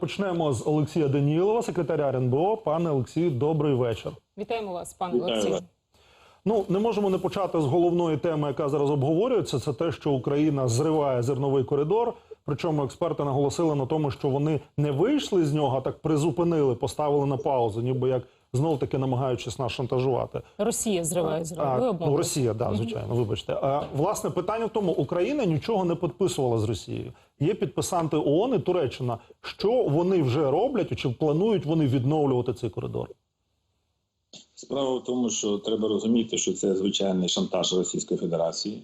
Почнемо з Олексія Данілова, секретаря РНБО. Пане Олексію, добрий вечір. Вітаємо вас, пане Олексію. Ну не можемо не почати з головної теми, яка зараз обговорюється. Це те, що Україна зриває зерновий коридор. Причому експерти наголосили на тому, що вони не вийшли з нього, а так призупинили, поставили на паузу, ніби як знов таки намагаючись нас шантажувати. Росія зриває зриває. Ну. Росія, да, звичайно, вибачте. А, власне, питання в тому, Україна нічого не підписувала з Росією. Є підписанти ООН і Туреччина. Що вони вже роблять, чи планують вони відновлювати цей коридор? Справа в тому, що треба розуміти, що це звичайний шантаж Російської Федерації.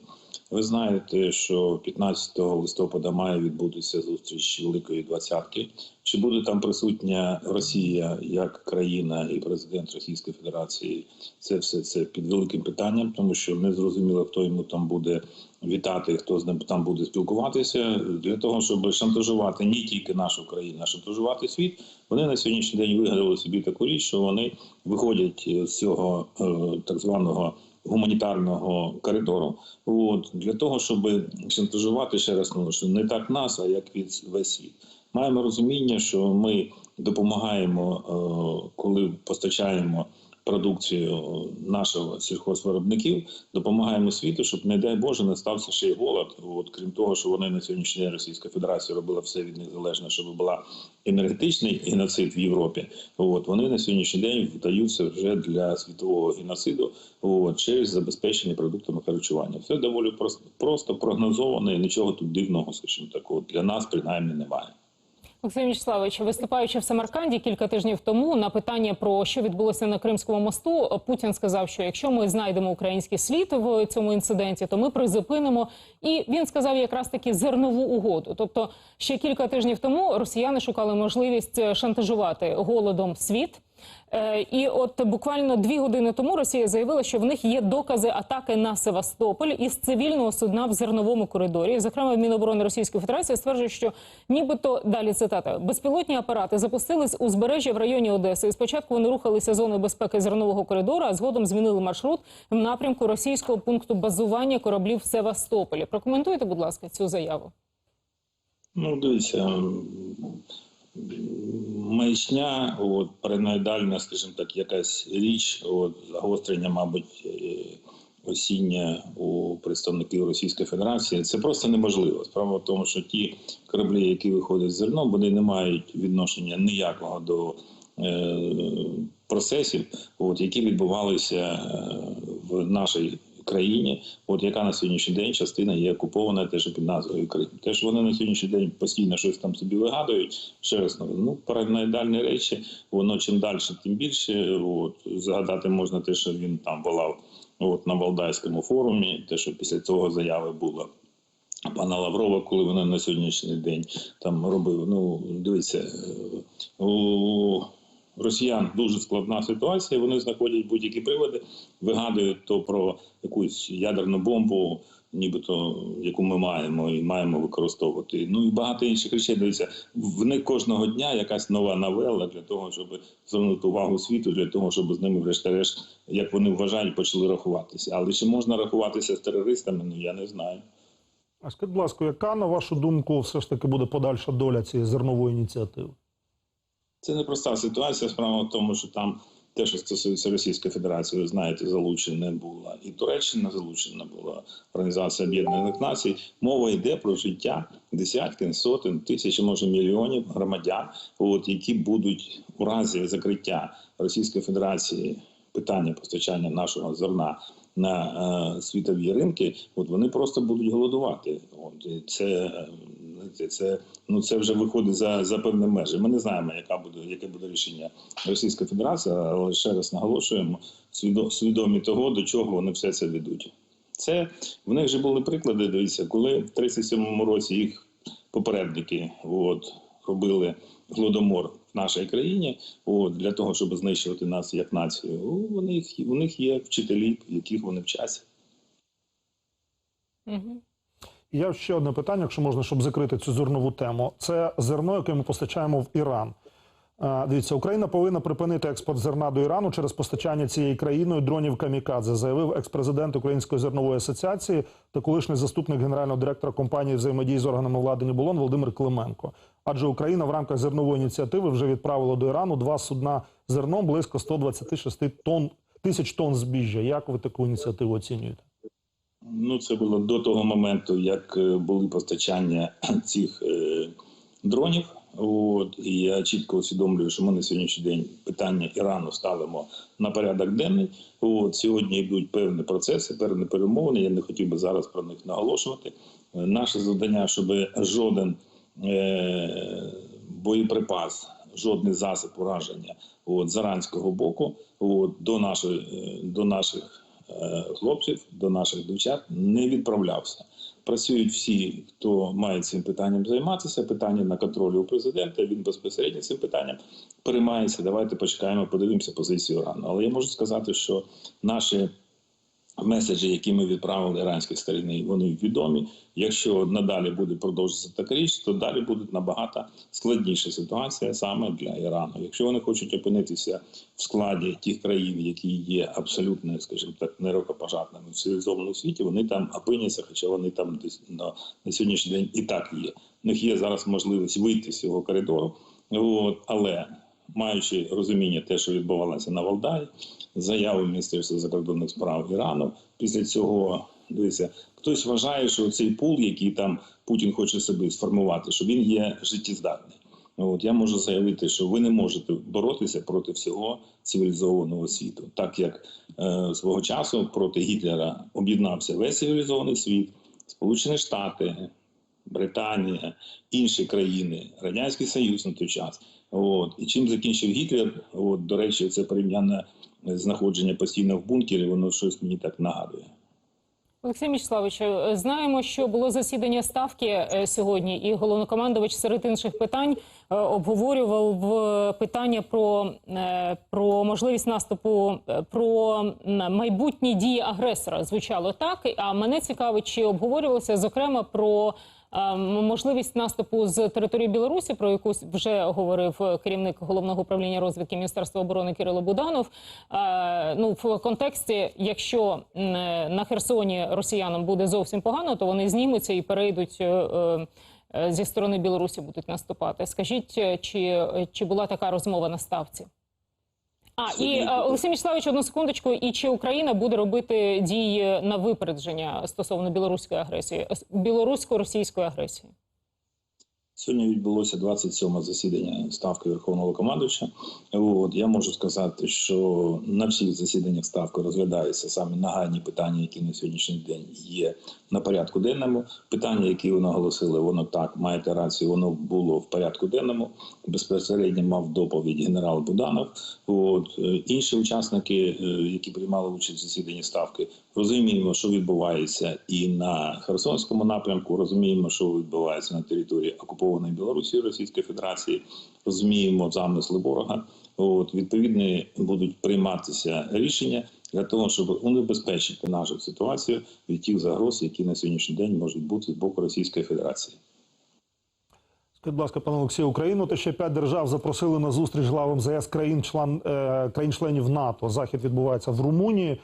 Ви знаєте, що 15 листопада має відбутися зустріч Великої Двадцятки. Чи буде там присутня Росія як країна і президент Російської Федерації? Це все це під великим питанням, тому що не зрозуміло, хто йому там буде вітати, хто з ним там буде спілкуватися для того, щоб шантажувати не тільки нашу країну, а шантажувати світ. Вони на сьогоднішній день вигадали собі таку річ, що вони виходять з цього е, так званого гуманітарного коридору. От для того, щоб шантажувати ще раз ну, що не так нас, а як від весь світ. Маємо розуміння, що ми допомагаємо, е, коли постачаємо продукцію нашого сільхозвиробників, допомагаємо світу, щоб не дай Боже не стався ще й голод. От крім того, що вони на сьогоднішній день Російська Федерація робила все від них залежне, щоб була енергетичний геноцид в Європі. От вони на сьогоднішній день вдаються вже для світового геноциду от, через забезпечення продуктами харчування. Все доволі просто, просто прогнозовано і нічого тут дивного, скажімо так, от, для нас принаймні немає. Олексій Вячеславович, виступаючи в Самарканді кілька тижнів тому на питання про що відбулося на Кримському мосту, Путін сказав, що якщо ми знайдемо український слід в цьому інциденті, то ми призупинимо. І він сказав якраз таки зернову угоду. Тобто, ще кілька тижнів тому росіяни шукали можливість шантажувати голодом світ. Е, І от буквально дві години тому Росія заявила, що в них є докази атаки на Севастополь із цивільного судна в зерновому коридорі. Зокрема, Міноборони Російської Федерації стверджує, що нібито далі цитата безпілотні апарати запустились у збережжя в районі Одеси. І спочатку вони рухалися зоною безпеки зернового коридору, а згодом змінили маршрут в напрямку російського пункту базування кораблів в Севастополі. Прокоментуйте, будь ласка, цю заяву. Ну, дивіться, маячня, от, параноїдальна, скажімо так, якась річ, от, загострення, мабуть, е, осіння у представників Російської Федерації, це просто неможливо. Справа в тому, що ті кораблі, які виходять з зерном, вони не мають відношення ніякого до е, процесів, от, які відбувалися е, в нашій країні, от яка на сьогоднішній день частина є окупована теж під назвою Крим. Теж вони на сьогоднішній день постійно щось там собі вигадують. Ще раз ну параноїдальні речі, воно чим далі, тим більше. От згадати можна те, що він там волав от на Валдайському форумі, те, що після цього заяви було. Пана Лаврова, коли вона на сьогоднішній день там робив. Ну дивіться, е, у росіян дуже складна ситуація. Вони знаходять будь-які приводи, вигадують то про якусь ядерну бомбу, нібито яку ми маємо і маємо використовувати. Ну і багато інших речей. Дивіться, в них кожного дня якась нова новела для того, щоб звернути увагу світу, для того, щоб з ними, врешті-решт, як вони вважають, почали рахуватися. Але чи можна рахуватися з терористами? Ну я не знаю. А скажіть, будь ласка, яка на вашу думку все ж таки буде подальша доля цієї зернової ініціативи? Це непроста ситуація. Справа в тому, що там те, що стосується Російської Федерації, ви знаєте, залучена була і Туреччина, залучена була Організація Об'єднаних Націй. Мова йде про життя десятків, сотень, тисяч, може мільйонів громадян, от які будуть у разі закриття Російської Федерації питання постачання нашого зерна. На е, світові ринки, от вони просто будуть голодувати. От це, е, це ну це вже виходить за, за певні межі. Ми не знаємо, яка буде яке буде рішення Російської Федерації, але ще раз наголошуємо свідомі того, до чого вони все це ведуть. Це в них вже були приклади. Дивіться, коли в 37-му році їх попередники от, робили голодомор в нашій країні, от, для того, щоб знищувати нас як націю. У них у них є вчителі, яких вони вчаться. Угу. Я ще одне питання, якщо можна, щоб закрити цю зернову тему. Це зерно, яке ми постачаємо в Іран. Дивіться, Україна повинна припинити експорт зерна до Ірану через постачання цією країною дронів камікадзе, заявив екс-президент Української зернової асоціації та колишній заступник генерального директора компанії взаємодії з органами влади Нібулон Володимир Клименко. Адже Україна в рамках зернової ініціативи вже відправила до Ірану два судна зерном близько 126 тонн тисяч тонн збіжжя. Як ви таку ініціативу оцінюєте? Ну, це було до того моменту, як е, були постачання цих е, дронів. От і я чітко усвідомлюю, що ми на сьогоднішній день питання Ірану ставимо на порядок денний. От сьогодні йдуть певні процеси, певні перемовини. Я не хотів би зараз про них наголошувати. Е, Наше завдання, щоб жоден е, боєприпас, жодний засіб ураження от, з іранського боку от, до, нашої, е, до наших хлопців, до наших дівчат не відправлявся. Працюють всі, хто має цим питанням займатися. Питання на контролі у президента. Він безпосередньо цим питанням переймається. Давайте почекаємо, подивимося позицію Ірану. Але я можу сказати, що наші меседжі, які ми відправили іранській стороні, вони відомі. Якщо надалі буде продовжуватися така річ, то далі буде набагато складніша ситуація саме для Ірану. Якщо вони хочуть опинитися в складі тих країн, які є абсолютно, скажімо так, нерукопожатними в цивілізованому світі, вони там опиняться, хоча вони там на, на сьогоднішній день і так є. У них є зараз можливість вийти з цього коридору, от, але маючи розуміння те, що відбувалося на Валдаї, заяви Міністерства закордонних справ Ірану. Після цього дивіться, хтось вважає, що цей пул, який там Путін хоче собі сформувати, що він є життєздатний. От я можу заявити, що ви не можете боротися проти всього цивілізованого світу, так як е, свого часу проти Гітлера об'єднався весь цивілізований світ, Сполучені Штати, Британія, інші країни, Радянський Союз на той час. От і чим закінчив Гітлер? От до речі, це порівняння знаходження постійно в бункері. Воно щось мені так нагадує. Олексій Мічславович, е, знаємо, що було засідання ставки е, сьогодні, і головнокомандувач серед інших питань обговорював е, питання про, е, про можливість наступу, е, про майбутні дії агресора. Звучало так. А мене цікавить, чи обговорювалося зокрема про е, можливість наступу з території Білорусі, про яку вже говорив е, керівник головного управління розвідки Міністерства оборони Кирило Буданов. Е, Ну в контексті, якщо на Херсоні росіянам буде зовсім погано, то вони знімуться і перейдуть. Е, Зі сторони Білорусі будуть наступати. Скажіть, е, чи, е, чи була така розмова на ставці? А і Олексій Мічславович, одну секундочку. І чи Україна буде робити дії на випередження стосовно білоруської агресії, білорусько-російської агресії? Сьогодні відбулося 27 засідання ставки Верховного командувача. От я можу сказати, що на всіх засіданнях ставки розглядаються саме нагальні питання, які на сьогоднішній день є на порядку денному. Питання, які ви наголосили, воно так маєте рацію, воно було в порядку денному. Безпосередньо мав доповідь генерал Буданов. От е, інші учасники, е, які приймали участь в засіданні ставки, розуміємо, що відбувається і на Херсонському напрямку. Розуміємо, що відбувається на території окупованої Білорусі Російської Федерації. Розуміємо замисли ворога. От відповідно будуть прийматися рішення для того, щоб унебезпечити нашу ситуацію від тих загроз, які на сьогоднішній день можуть бути з боку Російської Федерації. Будь ласка, пане Олексію, Україну та ще п'ять держав запросили на зустріч глав МЗС країн член е, країн-членів НАТО. Захід відбувається в Румунії.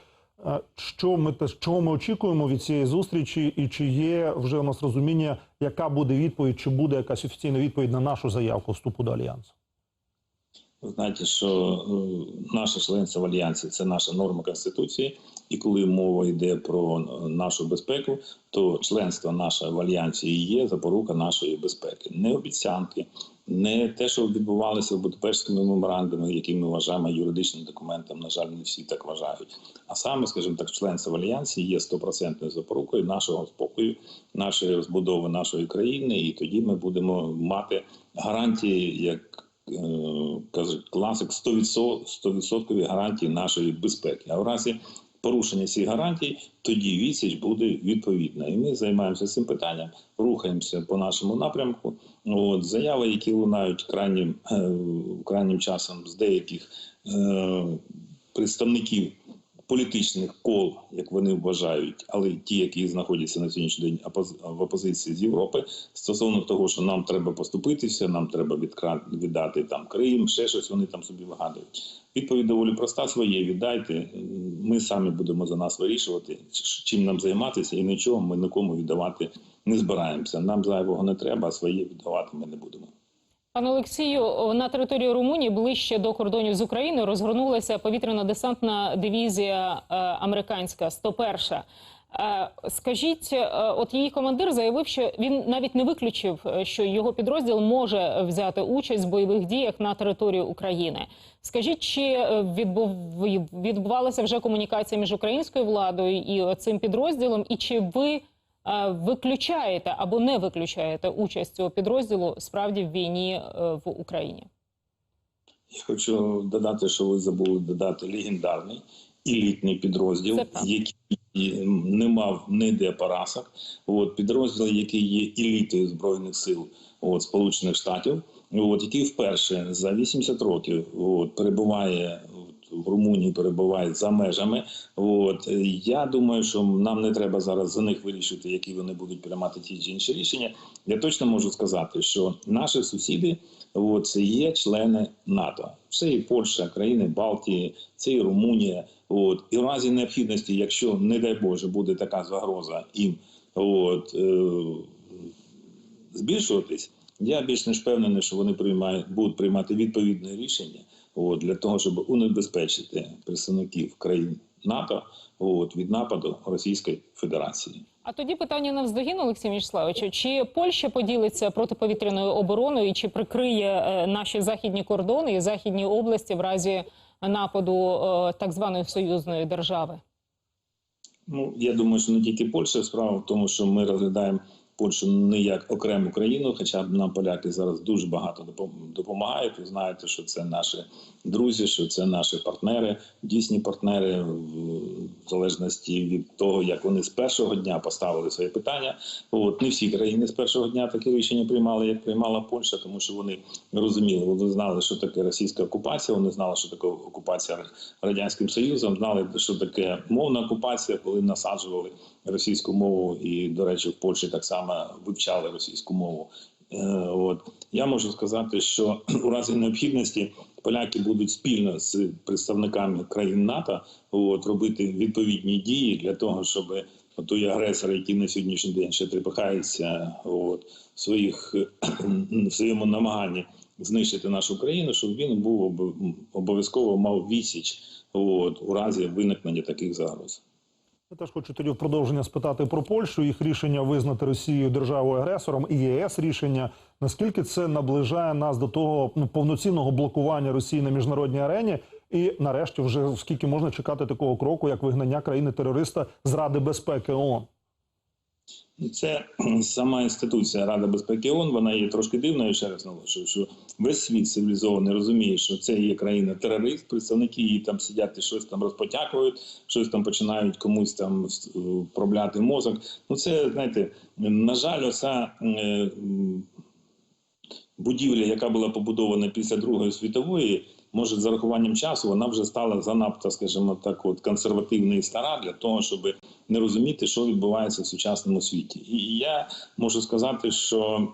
Що ми чого ми очікуємо від цієї зустрічі, і чи є вже у нас розуміння, яка буде відповідь, чи буде якась офіційна відповідь на нашу заявку вступу до альянсу? Знаєте, що е, наше членство в альянсі це наша норма конституції, і коли мова йде про е, нашу безпеку, то членство наше в альянсі і є запорука нашої безпеки. Не обіцянки, не те, що відбувалося в Будапештському меморандумі, який ми вважаємо юридичним документом. На жаль, не всі так вважають. А саме, скажімо так, членство в альянсі є стопроцентною запорукою нашого спокою, нашої розбудови нашої країни, і тоді ми будемо мати гарантії як кажуть, класик 100%, 100% гарантії нашої безпеки. А в разі порушення цих гарантій, тоді відсіч буде відповідна. І ми займаємося цим питанням, рухаємося по нашому напрямку. От заяви, які лунають крайнім е, крайнім часом з деяких е, представників політичних кол, як вони вважають, але ті, які знаходяться на сьогоднішній день в опозиції з Європи, стосовно того, що нам треба поступитися, нам треба віддати там Крим, ще щось вони там собі вигадують. Відповідь доволі проста своє. Віддайте. Ми самі будемо за нас вирішувати, чим нам займатися, і нічого ми нікому віддавати не збираємося. Нам зайвого не треба, а своє віддавати ми не будемо. Пане Олексію, на території Румунії ближче до кордонів з Україною розгорнулася повітряно-десантна дивізія е, американська 101. Е, Скажіть, е, от її командир заявив, що він навіть не виключив, е, що його підрозділ може взяти участь в бойових діях на території України. Скажіть, чи відбув- відбувалася вже комунікація між українською владою і цим підрозділом, і чи ви виключаєте або не виключаєте участь цього підрозділу справді в війні е, в Україні? Я хочу додати, що ви забули додати легендарний елітний підрозділ, який не мав ніде поразок. От підрозділ, який є елітою збройних сил от, Сполучених Штатів, от який вперше за 80 років от, перебуває в Румунії, перебуває за межами. От я думаю, що нам не треба зараз за них вирішити, які вони будуть приймати ті чи інші рішення. Я точно можу сказати, що наші сусіди. От, це є члени НАТО. Це і Польща, країни Балтії, це і Румунія. От, і в разі необхідності, якщо, не дай Боже, буде така загроза їм от, е, збільшуватись, я більш ніж впевнений, що вони приймають, будуть приймати відповідне рішення от, для того, щоб унебезпечити представників країн НАТО от, від нападу Російської Федерації. А тоді питання навздогін, Олексій Мічславовичу. Чи Польща поділиться протиповітряною обороною чи прикриє е, наші західні кордони і західні області в разі нападу е, так званої союзної держави? Ну, я думаю, що не тільки Польща. Справа в тому, що ми розглядаємо Польщу не як окрему країну, хоча нам поляки зараз дуже багато допом- допомагають. Ви знаєте, що це наші друзі, що це наші партнери, дійсні партнери, в залежності від того, як вони з першого дня поставили своє питання. От не всі країни з першого дня таке рішення приймали, як приймала Польща, тому що вони розуміли, вони знали, що таке російська окупація. Вони знали, що таке окупація радянським союзом, знали, що таке мовна окупація, коли насаджували російську мову, і до речі, в Польщі так само вивчали російську мову. Е, От я можу сказати, що у разі необхідності поляки будуть спільно з представниками країн НАТО от, робити відповідні дії для того, щоб той агресор, який на сьогоднішній день ще трепихається от, своїх в своєму намаганні знищити нашу країну, щоб він був обов'язково мав відсіч от, у разі виникнення таких загроз. Я теж хочу тоді в продовження спитати про Польщу. Їх рішення визнати Росію державою агресором і ЄС рішення. Наскільки це наближає нас до того ну, повноцінного блокування Росії на міжнародній арені? І нарешті, вже скільки можна чекати такого кроку, як вигнання країни терориста з Ради безпеки ООН? Це сама інституція Рада безпеки ООН, вона є трошки дивною. Ще раз наголошую, що весь світ цивілізований розуміє, що це є країна терорист. Представники її там сидять і щось там розпотякують, щось там починають комусь там е, вправляти мозок. Ну це знаєте, на жаль, оця е, будівля, яка була побудована після Другої світової, може з зарахуванням часу вона вже стала занадто, скажімо так, от консервативна і стара для того, щоб не розуміти, що відбувається в сучасному світі. І я можу сказати, що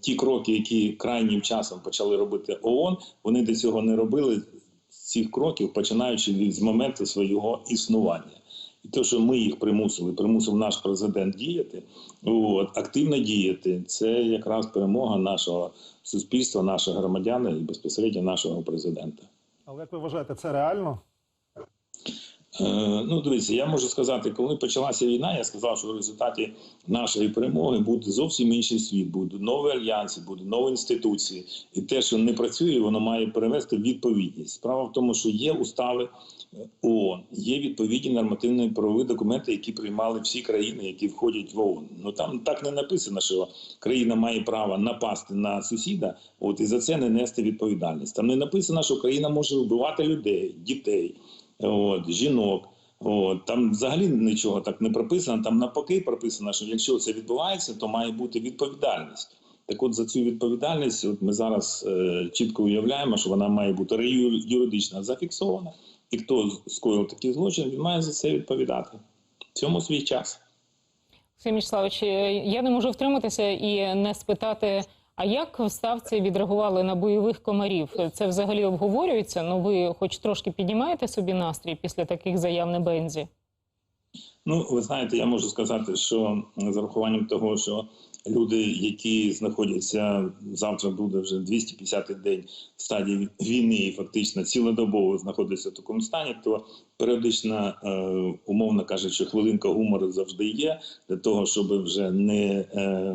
ті кроки, які крайнім часом почали робити ООН, вони до цього не робили цих кроків, починаючи від з моменту свого існування. І те, що ми їх примусили, примусив наш президент діяти, от, активно діяти, це якраз перемога нашого суспільства, наших громадян і безпосередньо нашого президента. Але як ви вважаєте, це реально? Е, Ну, дивіться, я можу сказати, коли почалася війна, я сказав, що в результаті нашої перемоги буде зовсім інший світ, будуть нові альянси, будуть нові інституції, і те, що не працює, воно має перевести відповідність. Справа в тому, що є устави е, ООН, є відповідні нормативні правові документи, які приймали всі країни, які входять в ООН. Ну там так не написано, що країна має право напасти на сусіда, от і за це не нести відповідальність. Там не написано, що країна може вбивати людей, дітей от, жінок. От, там взагалі нічого так не прописано. Там навпаки прописано, що якщо це відбувається, то має бути відповідальність. Так от за цю відповідальність от ми зараз е, чітко уявляємо, що вона має бути юридично зафіксована. і хто скоїв такий злочин, він має за це відповідати. В цьому свій час. Сергій Мічславович, е, я не можу втриматися і не спитати. А як ставці відреагували на бойових комарів? Це взагалі обговорюється? Ну ви хоч трошки піднімаєте собі настрій після таких заяв на бензі? Ну, ви знаєте, я можу сказати, що з урахуванням того, що люди, які знаходяться завтра, буде вже 250-й день в стадії війни, і фактично цілодобово знаходяться в такому стані, то періодично, е, умовно кажучи, хвилинка гумору завжди є для того, щоб вже не. Е,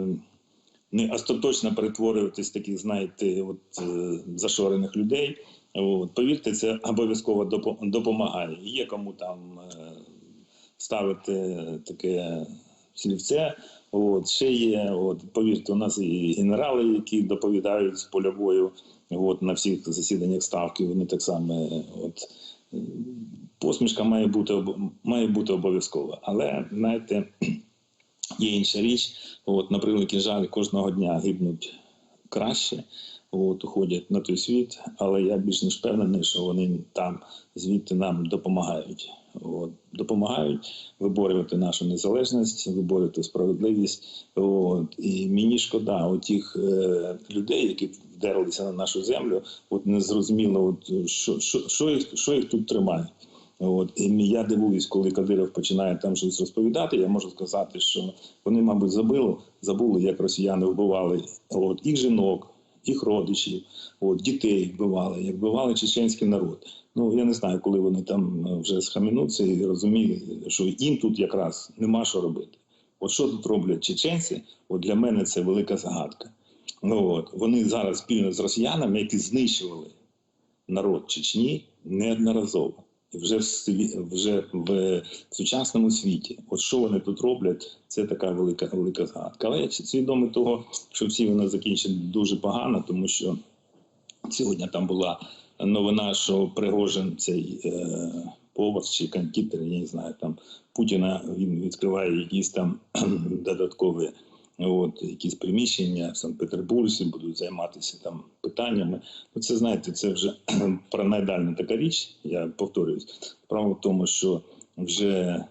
не остаточно перетворюватись таких, знаєте, от е, зашорених людей. От, повірте, це обов'язково допомагає. Є кому там е, ставити таке слівце. От ще є, от повірте, у нас і генерали, які доповідають з поля бою, от на всіх засіданнях ставки. Вони так само от. Посмішка має бути має бути обов'язкова, але знаєте, є інша річ. От, на превеликий жаль, кожного дня гибнуть краще, от, уходять на той світ, але я більш ніж впевнений, що вони там звідти нам допомагають. От, допомагають виборювати нашу незалежність, виборювати справедливість. От, і мені шкода отих е, людей, які вдерлися на нашу землю, от не зрозуміло, от, що, що, що, їх, що їх тут тримає. От і я дивуюсь, коли Кадиров починає там щось розповідати. Я можу сказати, що вони, мабуть, забили, забули, як росіяни вбивали от їх жінок, їх родичів, от дітей вбивали, як вбивали чеченський народ. Ну я не знаю, коли вони там е, вже схамінуться і розуміли, що їм тут якраз нема що робити. От що тут роблять чеченці? От для мене це велика загадка. Ну от вони зараз спільно з росіянами, які знищували народ Чечні неодноразово. Вже в вже в сучасному світі, от що вони тут роблять, це така велика велика згадка. Але я свідомий того, що всі вони закінчать дуже погано, тому що сьогодні там була новина, що Пригожин цей е, повар чи кондитер, я не знаю, там Путіна він відкриває якісь там додаткові. От якісь приміщення в Санкт-Петербурзі будуть займатися там питаннями. Ну, це знаєте, це вже параноїдальна така річ. Я повторююсь. Справа в тому, що вже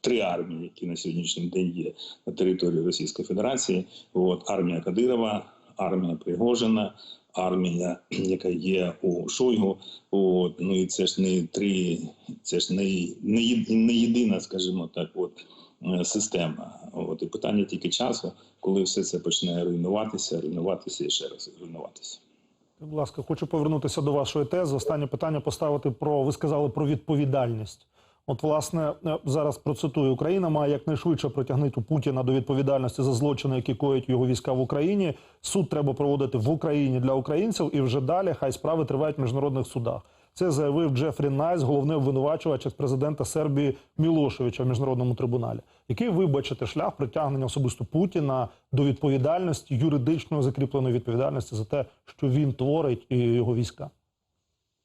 три армії, які на сьогоднішній день є на території Російської Федерації. От армія Кадирова, армія Пригожина, армія, яка є у Шойгу. От ну і це ж не три, це ж не, не, єдина, скажімо так, от система. От і питання тільки часу, коли все це почне руйнуватися, руйнуватися і ще раз руйнуватися. Будь ласка, хочу повернутися до вашої тези. Останнє питання поставити про ви сказали про відповідальність. От, власне, е, зараз процитую: Україна має якнайшвидше притягнути Путіна до відповідальності за злочини, які коять його війська в Україні. Суд треба проводити в Україні для українців, і вже далі хай справи тривають в міжнародних судах. Це заявив Джефрі Найс, головний обвинувачувач президента Сербії Мілошевича в міжнародному трибуналі. Який ви бачите шлях притягнення особисто Путіна до відповідальності юридичної закріпленої відповідальності за те, що він творить і його війська?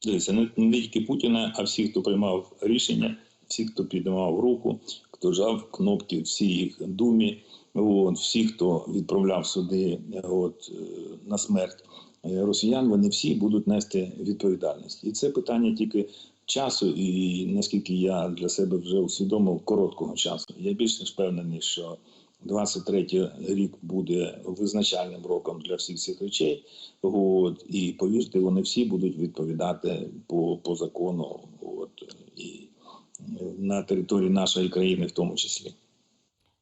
Дивіться, не, не тільки Путіна, а всі, хто приймав рішення, всі, хто піднімав руку, хто жав кнопки, всі їх думі, от, всі, хто відправляв сюди от, е, на смерть е, росіян, вони всі будуть нести відповідальність. І це питання тільки часу, і наскільки я для себе вже усвідомив короткого часу. Я більш ніж впевнений, що 23 рік буде визначальним роком для всіх цих речей. От, і повірте, вони всі будуть відповідати по, по закону, от, і е, на території нашої країни, в тому числі.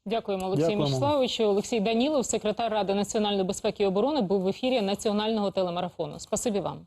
Дякуємо, Олексій Дякуємо. Мічславовичу. Олексій Данілов, секретар Ради національної безпеки і оборони, був в ефірі національного телемарафону. Спасибі вам.